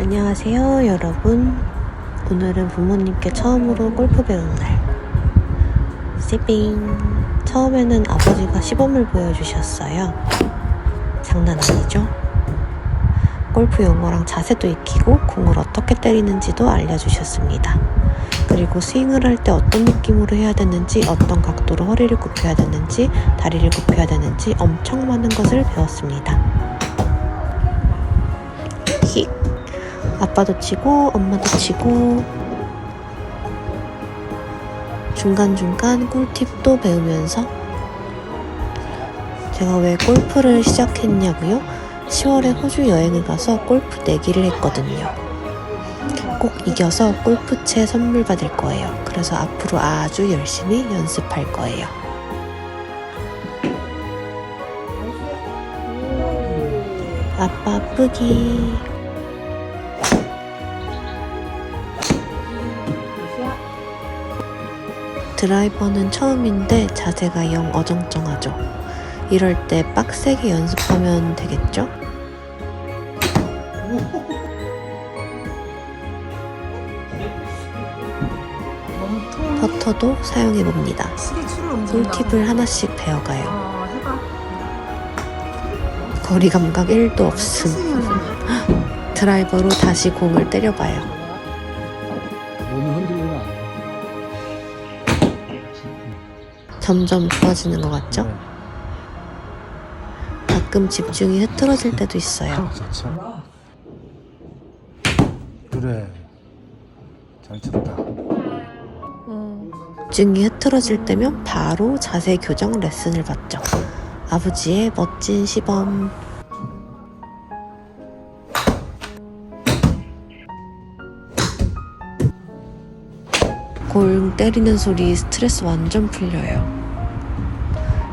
안녕하세요, 여러분. 오늘은 부모님께 처음으로 골프 배우는 날. 씨빙. 처음에는 아버지가 시범을 보여주셨어요. 장난 아니죠? 골프 용어랑 자세도 익히고 공을 어떻게 때리는지도 알려주셨습니다. 그리고 스윙을 할 때 어떤 느낌으로 해야 되는지, 어떤 각도로 허리를 굽혀야 되는지, 다리를 굽혀야 되는지 엄청 많은 것을 배웠습니다. 아빠도 치고 엄마도 치고 중간중간 꿀팁도 배우면서 제가 왜 골프를 시작했냐고요? 10월에 호주 여행을 가서 골프 내기를 했거든요. 꼭 이겨서 골프채 선물 받을 거예요. 그래서 앞으로 아주 열심히 연습할 거예요. 아빠 아프기. 드라이버는 처음인데 자세가 영 어정쩡하죠. 이럴 때 빡세게 연습하면 되겠죠? 퍼터도 사용해 봅니다. 꿀팁을 하나씩 배워가요. 어. 거리 감각 1도 없음. 드라이버로 다시 공을 때려봐요. 점점 좋아지는 것 같죠? 네. 가끔 집중이 흐트러질 때도 있어요. 아, 좋죠. 그래. 잘 쳤다. 집중이 흐트러질 때면 바로 자세 교정 레슨을 받죠. 아버지의 멋진 시범. 골 때리는 소리 스트레스 완전 풀려요.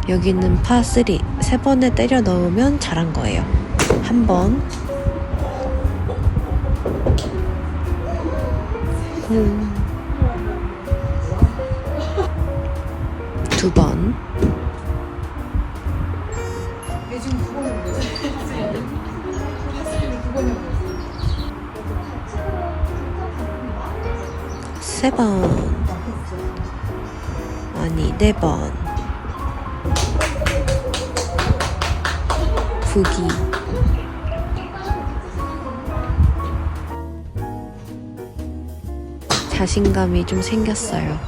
여기는 파3. 세 번에 때려 넣으면 잘한 거예요. 한 번. 음. 두 번. 얘 지금 9번이거든. 하슬이 9번이거든. 세 번. 아니, 네 번. 부기. 자신감이 좀 생겼어요.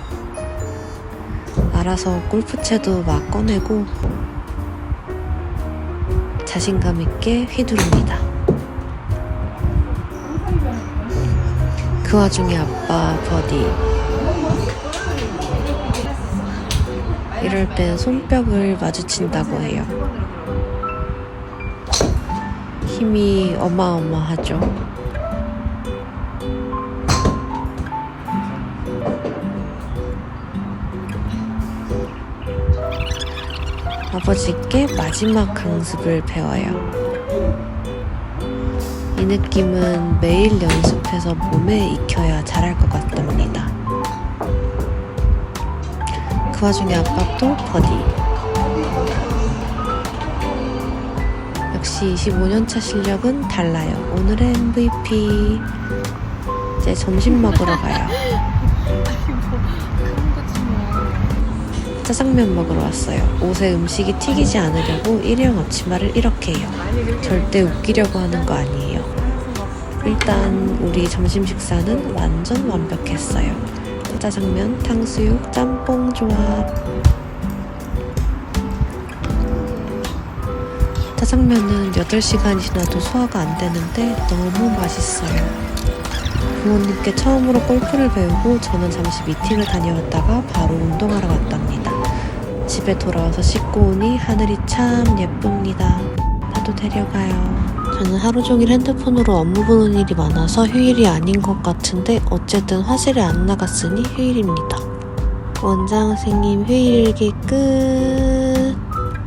알아서 골프채도 막 꺼내고 자신감 있게 휘두릅니다. 그 와중에 아빠 버디 이럴 땐 손뼉을 마주친다고 해요 힘이 어마어마하죠 아버지께 마지막 강습을 배워요 이 느낌은 매일 연습해서 몸에 익혀야 잘할 것 같답니다. 그 와중에 아빠도 버디. 역시 25년차 실력은 달라요. 오늘의 MVP. 이제 점심 먹으러 가요. 짜장면 먹으러 왔어요. 옷에 음식이 튀기지 않으려고 일회용 앞치마를 이렇게 해요. 절대 웃기려고 하는 거 아니에요. 일단 우리 점심 식사는 완전 완벽했어요. 짜장면, 탕수육, 짬뽕 조합. 짜장면은 8시간이 지나도 소화가 안 되는데 너무 맛있어요. 부모님께 처음으로 골프를 배우고 저는 잠시 미팅을 다녀왔다가 바로 운동하러 갔답니다. 집에 돌아와서 씻고 오니 하늘이 참 예쁩니다. 나도 데려가요. 저는 하루 종일 핸드폰으로 업무 보는 일이 많아서 휴일이 아닌 것 같은데 어쨌든 화실에 안 나갔으니 휴일입니다. 원장 선생님 휴일 일기 끝.